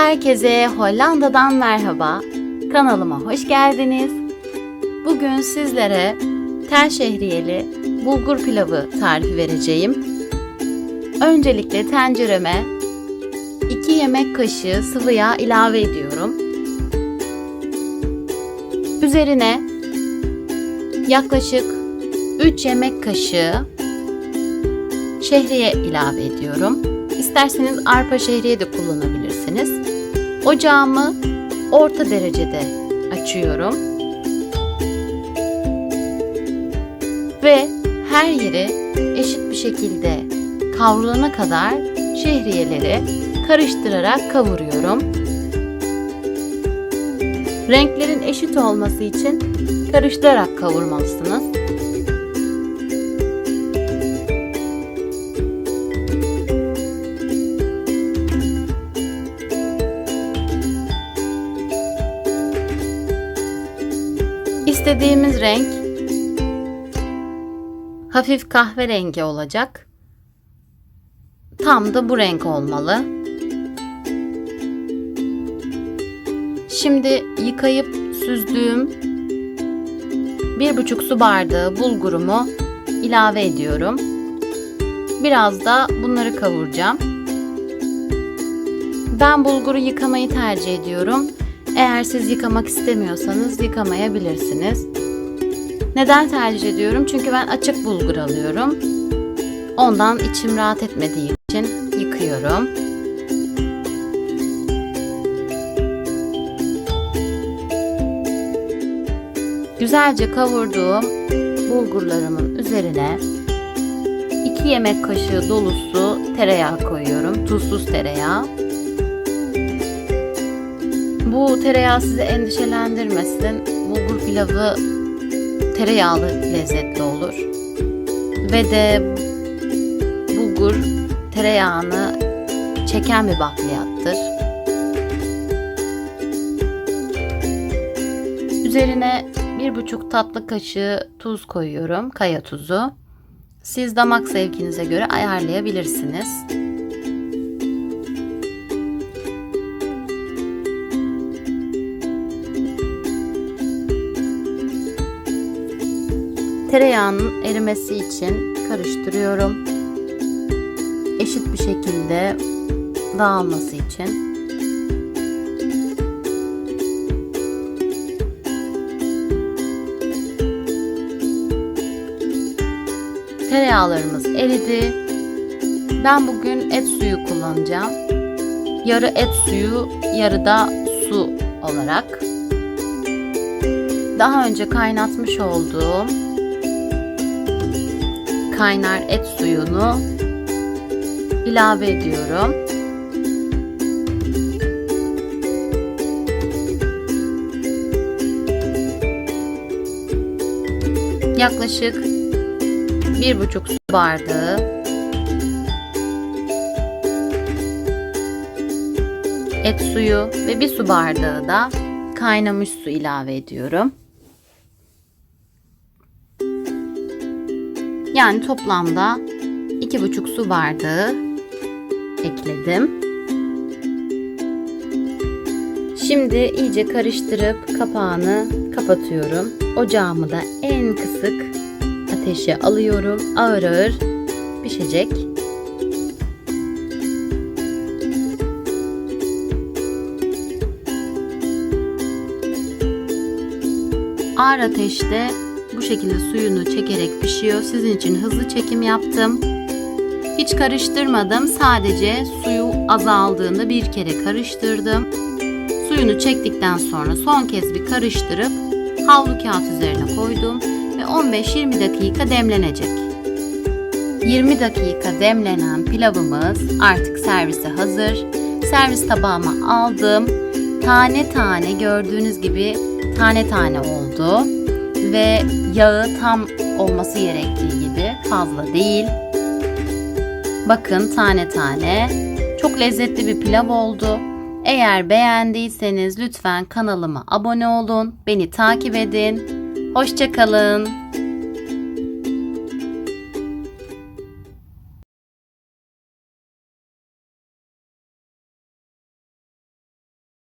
Herkese Hollanda'dan merhaba. Kanalıma hoş geldiniz. Bugün sizlere tel şehriyeli bulgur pilavı tarifi vereceğim. Öncelikle tencereme 2 yemek kaşığı sıvı yağ ilave ediyorum. Üzerine yaklaşık 3 yemek kaşığı şehriye ilave ediyorum. İsterseniz arpa şehriye de kullanabilirsiniz. Ocağımı orta derecede açıyorum. Ve her yeri eşit bir şekilde kavrulana kadar şehriyeleri karıştırarak kavuruyorum. Renklerin eşit olması için karıştırarak kavurmalısınız. İstediğimiz renk hafif kahverengi olacak. Tam da bu renk olmalı. Şimdi yıkayıp süzdüğüm bir buçuk su bardağı bulgurumu ilave ediyorum. Biraz da bunları kavuracağım. Ben bulguru yıkamayı tercih ediyorum. Eğer siz yıkamak istemiyorsanız yıkamayabilirsiniz. Neden tercih ediyorum? Çünkü ben açık bulgur alıyorum. Ondan içim rahat etmediği için yıkıyorum. Güzelce kavurduğum bulgurlarımın üzerine 2 yemek kaşığı dolusu tereyağı koyuyorum. Tuzsuz tereyağı. Bu tereyağı sizi endişelendirmesin. Bulgur pilavı tereyağlı lezzetli olur. Ve de bulgur tereyağını çeken bir bakliyattır. Üzerine bir buçuk tatlı kaşığı tuz koyuyorum. Kaya tuzu. Siz damak zevkinize göre ayarlayabilirsiniz. Tereyağının erimesi için karıştırıyorum. Eşit bir şekilde dağılması için. Tereyağlarımız eridi. Ben bugün et suyu kullanacağım. Yarı et suyu, yarı da su olarak. Daha önce kaynatmış olduğum kaynar et suyunu ilave ediyorum. Yaklaşık bir buçuk su bardağı et suyu ve bir su bardağı da kaynamış su ilave ediyorum. Yani toplamda iki buçuk su bardağı ekledim. Şimdi iyice karıştırıp kapağını kapatıyorum. Ocağımı da en kısık ateşe alıyorum. Ağır ağır pişecek. Ağır ateşte bu şekilde suyunu çekerek pişiyor. Sizin için hızlı çekim yaptım. Hiç karıştırmadım. Sadece suyu azaldığında bir kere karıştırdım. Suyunu çektikten sonra son kez bir karıştırıp havlu kağıt üzerine koydum ve 15-20 dakika demlenecek. 20 dakika demlenen pilavımız artık servise hazır. Servis tabağıma aldım. Tane tane gördüğünüz gibi tane tane oldu ve yağı tam olması gerektiği gibi fazla değil. Bakın tane tane. Çok lezzetli bir pilav oldu. Eğer beğendiyseniz lütfen kanalıma abone olun, beni takip edin. Hoşçakalın.